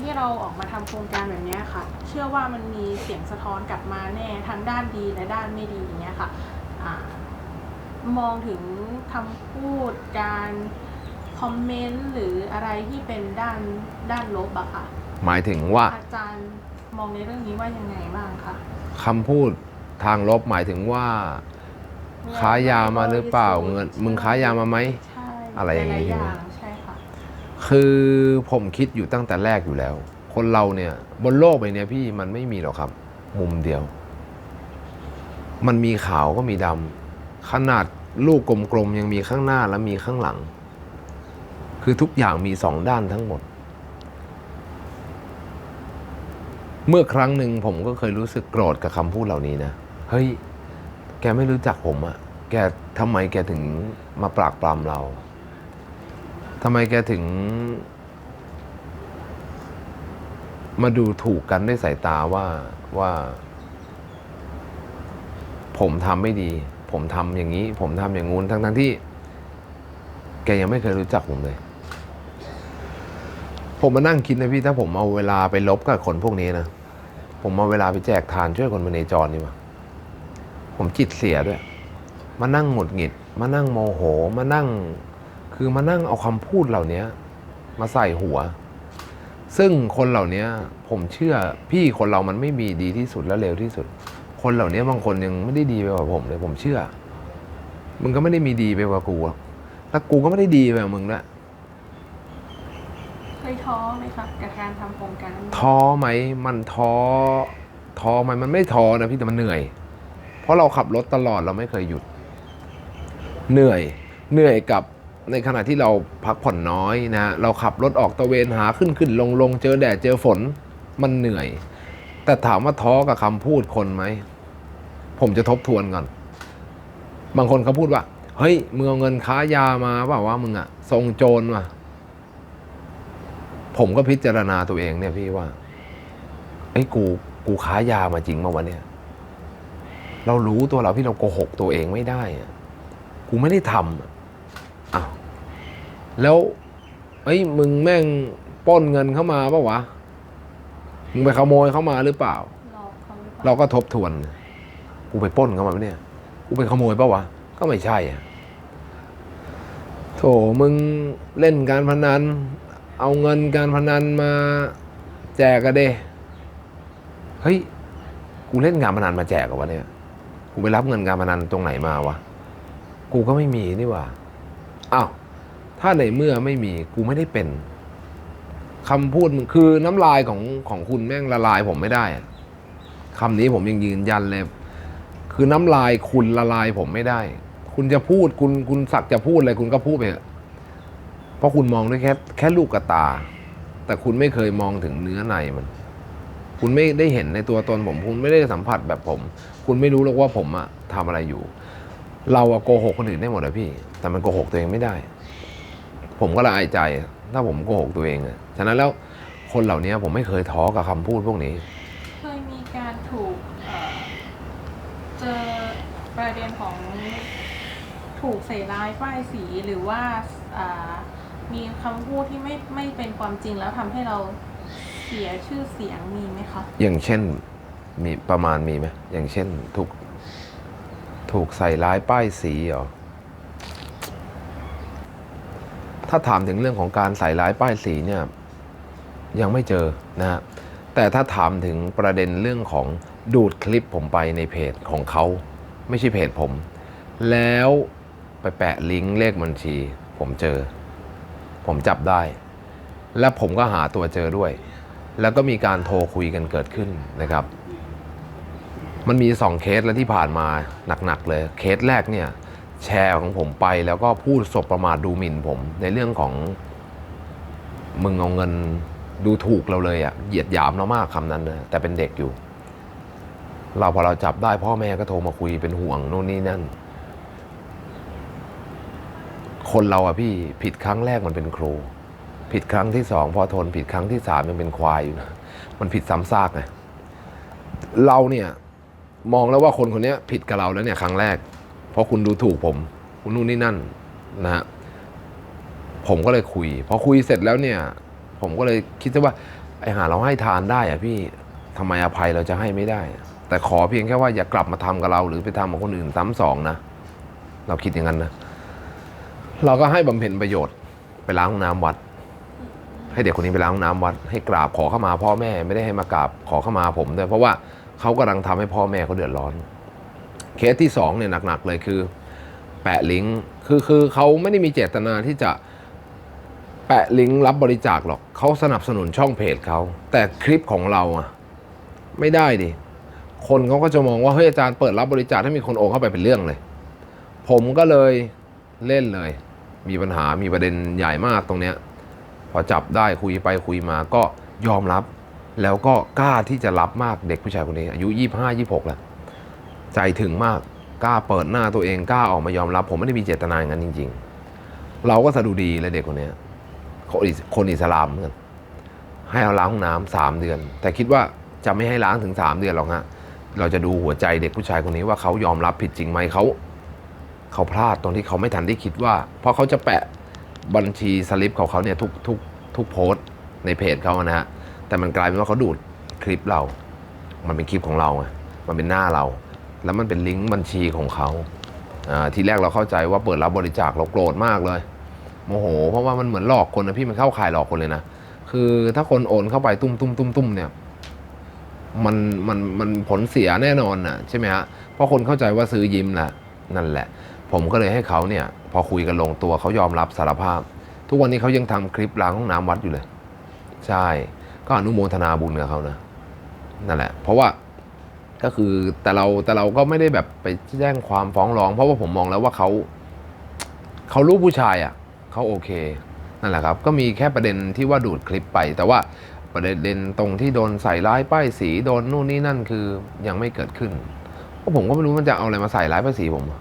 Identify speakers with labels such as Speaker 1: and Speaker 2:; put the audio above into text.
Speaker 1: ที่เราออกมาทำโครงการแบบเนี้ยค่ะ เชื่อว่ามันมีเสียงสะท้อนกลับมาแน่ทั้งด้านดีและด้านไม่ดีอย่างเงี้ยค่ะอ่ามองถึงคำพูดการคอมเมนต์หรืออะไรที่เป็นด้านด้านลบอะค่ะ
Speaker 2: หมายถึงว่า
Speaker 1: อาจารย์มองในเรื่องนี้ว่ายังไงบ้างคะ
Speaker 2: คำพูดทางลบหมายถึงว่าค้ายามาหรือเปล่าเงินมึงค้ายามาไหม
Speaker 1: ใช่
Speaker 2: อะไรอย่างนี้
Speaker 1: หล
Speaker 2: ใช่ไหม
Speaker 1: ใช่ คื
Speaker 2: อผมคิดอยู่ตั้งแต่แรกอยู่แล้ว คนเราเนี่ยบนโลกใบนี้พี่มันไม่มีหรอกครับ มุมเดียว มันมีขาวก็มีดำขนาดลูกกลมๆยังมีข้างหน้าและมีข้างหลัง คือทุกอย่างมีสองด้านทั้งหมด เมื่อครั้งหนึ่งผมก็เคยรู้สึกโกรธกับคำพูดเหล่านี้นะ เฮ้ย แกไม่รู้จักผมอะแกทำไมแกถึงมาปรากปรำเรา ทำไมแกถึง มาดูถูกกันด้วยสายตาว่าว่า ผมทำไม่ดี ผมทำอย่างนี้ ผมทำอย่างงู้นทั้งทั้งที่ แกยังไม่เคยรู้จักผมเลย ผมมานั่งคิดนะพี่ถ้าผมเอาเวลาไปลบกับคนพวกนี้นะผมเอาเวลาไปแจกทานช่วยคนบนเนจรดีกว่าผมจิตเสียด้วย มานั่งหงุดหงิด มานั่งโมโห มานั่ง คือมานั่งเอาคำพูดเหล่านี้มาใส่หัว ซึ่งคนเหล่านี้ผมเชื่อพี่คนเรามันไม่มีดีที่สุดและเร็วที่สุด คนเหล่านี้บางคนยังไม่ได้ดีไปกว่าผมเลยผมเชื่อ มึงก็ไม่ได้มีดีไปกว่ากูหรอกแล้วกูก็ไม่ได้ดีไปกว่ามึงละ
Speaker 1: เคยท้อไหมคะกับการทำโครงการนี้
Speaker 2: ท้อไหมมันท้อท้อไหมมันไม่ท้อนะพี่แต่มันเหนื่อย เพราะเราขับรถตลอดเราไม่เคยหยุด เหนื่อย เหนื่อยกับ ในขณะที่เราพักผ่อนน้อยนะเราขับรถออกตะเวนหาขึ้นขึ้นลงลงเจอแดดเจอฝนมันเหนื่อย แต่ถามว่าท้อกับคำพูดคนไหม ผมจะทบทวนก่อน บางคนเขาพูดว่า เฮ้ยมึงเอาเงินค้ายามาเปล่าว่ามึงอะทรงโจรว่ะผมก็พิจารณาตัวเองเนี่ยพี่ว่าไอ้กูกูค้ายามาจริงมาวันเนี่ย เรารู้ตัวเราพี่เราโกหกตัวเองไม่ได้อะกูไม่ได้ทำ อะอ้าวแล้วเอ้ยมึงแม่งปล้นเงินเข้ามาปะวะ มึงไปขโมยเข้ามาหรือเปล่า
Speaker 1: หลอกเขาหรือเปล่า
Speaker 2: เราก็ทบทวน กูไปปล้นเขามาปะเนี่ย กูไปขโมยปะวะ ก็ไม่ใช่อะโถมึงเล่นการพนัน เอาเงินการพนันมาแจกกันเด้เฮ้ย กูเล่นการพนันมาแจกกับวะเนี่ย กูไปรับเงินการพนันตรงไหนมาวะ กูก็ไม่มีนี่หว่า อ้าวถ้าในเมื่อไม่มีกูไม่ได้เป็นคำพูดมึงคือน้ำลายของของคุณแม่งละลายผมไม่ได้อะคำนี้ผมยังยืนยันเลย คือน้ำลายคุณละลายผมไม่ได้ คุณจะพูดคุณคุณสักจะพูดอะไรคุณก็พูดไปเถอะเพราะคุณมองด้วยแค่แค่ลูกกระตา แต่คุณไม่เคยมองถึงเนื้อในมัน คุณไม่ได้เห็นในตัวตนผม คุณไม่ได้สัมผัสแบบผม คุณไม่รู้หรอกว่าผมอะทำอะไรอยู่ เราอะโกหกคนอื่นได้หมดเลยพี่ แต่มันโกหกตัวเองไม่ได้ ผมก็ละอายใจ ถ้าผมโกหกตัวเองอะฉะนั้นแล้วคนเหล่านี้ผมไม่เคยท้อกับคำพูดพวกนี้
Speaker 1: เคยมีการถูกเอ่อเจอประเด็นของถูกใส่ร้ายป้ายสีหรือว่าอ่ามีคำพูดที่ไม่ไม่เป็นความจริงแล้วทำให้เราเสียชื่อเสียงมีไหมคะ
Speaker 2: อย่างเช่นมีประมาณมีไหมอย่างเช่นถูกถูกใส่ร้ายป้ายสีเหรอ ถ้าถามถึงเรื่องของการใส่ร้ายป้ายสีเนี่ยยังไม่เจอนะฮะแต่ถ้าถามถึงประเด็นเรื่องของดูดคลิปผมไปในเพจของเขา ไม่ใช่เพจผม แล้วไปแปะลิงก์เลขบัญชี ผมเจอ ผมจับได้ และผมก็หาตัวเจอด้วย แล้วก็มีการโทรคุยกันเกิดขึ้นนะครับ มันมีสองเคสแล้วที่ผ่านมาหนักๆเลยเคสแรกเนี่ย แชร์ของผมไปแล้วก็พูดสบประมาทดูหมิ่นผม ในเรื่องของมึงเอาเงินดูถูกเราเลยอะเหยียดหยามเรามากคำนั้นนะแต่เป็นเด็กอยู่ เราพอเราจับได้พ่อแม่ก็โทรมาคุยเป็นห่วงโน่นนี่นั่น คนเราอะพี่ผิดครั้งแรกมันเป็นครู ผิดครั้งที่สองพอทนผิดครั้งที่สามยังเป็นควายอยู่นะมันผิดซ้ำซากไงเราเนี่ยมองแล้วว่าคนคนนี้ผิดกับเราแล้วเนี่ยครั้งแรก เพราะคุณดูถูกผม คุณนู่นนี่นั่นนะฮะผมก็เลยคุย พอคุยเสร็จแล้วเนี่ย ผมก็เลยคิดว่าไอ้หาเราให้ทานได้อะพี่ทำไมอภัยเราจะให้ไม่ได้ แต่ขอเพียงแค่ว่าอย่ากลับมาทำกับเรา หรือไปทำกับคนอื่นซ้ำสองนะเราคิดอย่างนั้นนะเราก็ให้บำเพ็ญประโยชน์ไปล้างห้องน้ำวัด ให้เด็กคนนี้ไปล้างห้องน้ำวัด ให้กราบขอเข้ามาพ่อแม่ไม่ได้ให้มากราบขอเข้ามาผมด้วยเพราะว่าเขากำลังทำให้พ่อแม่เขาเดือดร้อน เคสที่สองเนี่ยหนักๆเลยคือ แปะลิงก์คือคือเขาไม่ได้มีเจตนาที่จะแปะลิงก์รับบริจาคหรอกเขาสนับสนุนช่องเพจเขาแต่คลิปของเราอะไม่ได้ดิคนเขาก็จะมองว่าเฮ้ยอาจารย์เปิดรับบริจาคให้มีคนโอนเข้าไปเป็นเรื่องเลย ผมก็เลยเล่นเลย มีปัญหามีประเด็นใหญ่มากตรงเนี้ยพอจับได้คุยไปคุยมาก็ยอมรับ แล้วก็กล้าที่จะรับมากเด็กผู้ชายคนนี้ อายุยี่ห้ายี่หกแล้ว ใจถึงมากกล้าเปิดหน้าตัวเองกล้าออกมายอมรับ ผมไม่ได้มีเจตนาอย่างนั้นจริง ๆ เราก็สะดุดีเลยเด็กคนนี้คนอิสคนอิสลามเหมือนกันให้เราล้างห้องน้ำสามเดือน แต่คิดว่าจะไม่ให้ล้างถึงสามเดือนหรอกฮะเราจะดูหัวใจเด็กผู้ชายคนนี้ว่าเขายอมรับผิดจริงไหมเขา เขาพลาดตรงที่เขาไม่ทันได้คิดว่า เพราะเขาจะแปะบัญชีสลิปของเขาเนี่ยทุกทุกทุกโพสต์ในเพจเขานะฮะแต่มันกลายเป็นว่าเขาดูดคลิปเรา มันเป็นคลิปของเราไงมันเป็นหน้าเรา แล้วมันเป็นลิงก์บัญชีของเขาทีแรกเราเข้าใจว่าเปิดรับบริจาคเราโกรธมากเลยโมโห เพราะว่ามันเหมือนหลอกคนนะพี่มันเข้าข่ายหลอกคนเลยนะคือถ้าคนโอนเข้าไปตุ้มตุ้มตุ้มตุ้มเนี่ยมันมันมันผลเสียแน่นอนน่ะใช่ไหมฮะเพราะคนเข้าใจว่าซื้อยิ้มน่ะนั่นแหละ ผมก็เลยให้เขาเนี่ย พอคุยกันลงตัวเขายอมรับสารภาพ ทุกวันนี้เขายังทำคลิปล้างห้องน้ำวัดอยู่เลย ใช่ ก็อนุโมทนาบุญกับเขานะนั่นแหละ เพราะว่า ก็คือแต่เราแต่เราก็ไม่ได้แบบไปแจ้งความฟ้องร้อง เพราะว่าผมมองแล้วว่าเขาเขารู้ผู้ชายอะเขาโอเคนั่นแหละครับ ก็มีแค่ประเด็นที่ว่าดูดคลิปไป แต่ว่าประเด็นตรงที่โดนใส่ร้ายป้ายสีโดนนู่นนี่นั่นคือยังไม่เกิดขึ้นเพราะผมก็ไม่รู้มันจะเอาอะไรมาใส่ร้ายป้ายสีผมอะ